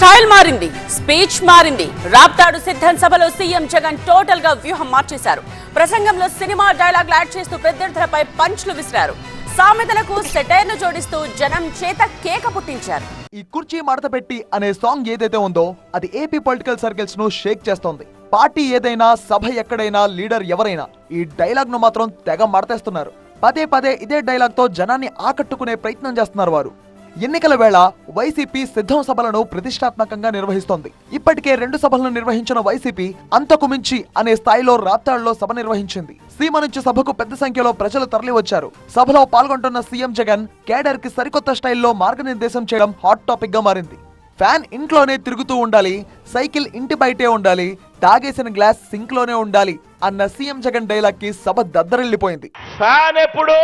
Style మారింది speech మారింది. రాప్తాడు సిద్ధం సభలో సీఎం జగన్ టోటల్గా వ్యూహం మార్చేశారు. ప్రసంగంలో సినిమా డైలాగ్ యాడ్ చేస్తూ పెద్దర్థులపై పంచ్లు విసిరారు. సామెతలకు సెటైర్ను జోడిస్తూ జనం చేత కేక పుట్టించారు. ఈ కుర్చీ మడత పెట్టి అనే సాంగ్ ఏదైతే ఉందో అది ఏపీ పొలిటికల్ సర్కిల్స్ను షేక్ చేస్తోంది. పార్టీ ఏదైనా సభ ఎక్కడైనా లీడర్ ఎవరైనా ఈ డైలాగ్ను మాత్రం తెగ మడతేస్తున్నారు. పదే పదే ఇదే డైలాగ్తో జనాన్ని ఆకట్టుకునే ప్రయత్నం చేస్తున్నారు వారు. ఎన్నికల వేళ వైసీపీ సిద్ధం సభలను ప్రతిష్టాత్మకంగా నిర్వహిస్తోంది. ఇప్పటికే రెండు సభలను నిర్వహించిన వైసీపీ అంతకు మించి అనే స్థాయిలో రాప్తాడులో సభ నిర్వహించింది. సీమ నుంచి సభకు పెద్ద సంఖ్యలో ప్రజలు తరలివచ్చారు. సభలో పాల్గొంటున్న సీఎం జగన్ కేడర్కి సరికొత్త స్టైల్లో మార్గనిర్దేశం చేయడం హాట్ టాపిక్గా మారింది. ఫ్యాన్ ఇంట్లోనే తిరుగుతూ ఉండాలి సైకిల్ ఇంటి బయటే ఉండాలి తాగేసిన గ్లాస్ సింక్లోనే ఉండాలి అన్న సీఎం జగన్ డైలాగ్కి సభ దద్దరిల్లిపోయింది. ఫ్యాన్ ఎప్పుడు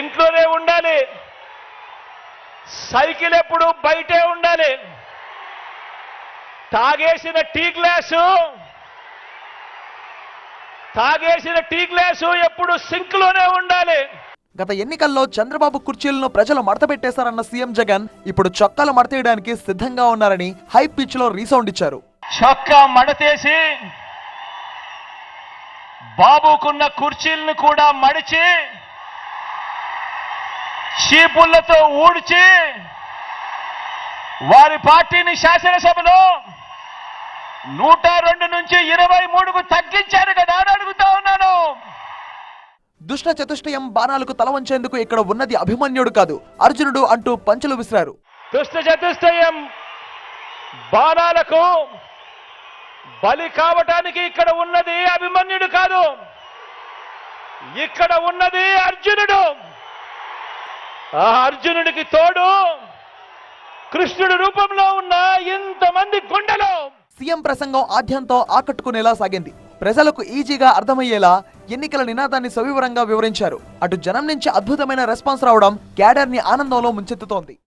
ఇంట్లోనే ఉండాలి. సైకిల్ ఎప్పుడు బయటే ఉండాలి. తాగేసిన టీ గ్లాసు తాగేసిన టీ గ్లాసు ఎప్పుడు సింక్లోనే ఉండాలి. గత ఎన్నికల్లో చంద్రబాబు కుర్చీలను ప్రజలు మడతపెట్టేశారన్న సీఎం జగన్ ఇప్పుడు చొక్కాలు మడతేయడానికి సిద్ధంగా ఉన్నారని హై పిచ్లో రీసౌండ్ ఇచ్చారు. చొక్కా మడతేసి బాబుకున్న కుర్చీలను కూడా మడిచి చీపుళ్ళతో ఊడ్చి వారి పార్టీని శాసనసభలో నూట రెండు నుంచి ఇరవై మూడుకు తగ్గించారు కదా అని అడుగుతా ఉన్నాను. దుష్ట చతుష్టయం బాణాలకు తల వంచేందుకు ఇక్కడ ఉన్నది అభిమన్యుడు కాదు అర్జునుడు అంటూ పంచులు విసిరారు. దుష్ట చతుష్టయం బాణాలకు బలి కావటానికి ఇక్కడ ఉన్నది అభిమన్యుడు కాదు ఇక్కడ ఉన్నది అర్జునుడు. ఆ అర్జునుడికి తోడు కృష్ణుడి రూపంలో ఉన్న ఇంతమంది గుండెలు సీఎం ప్రసంగం ఆద్యంతో ఆకట్టుకునేలా సాగింది. ప్రజలకు ఈజీగా అర్థమయ్యేలా ఎన్నికల నినాదాన్ని సవివరంగా వివరించారు. అటు జనం నుంచి అద్భుతమైన రెస్పాన్స్ రావడం క్యాడర్ని ఆనందంలో ముంచెత్తుతోంది.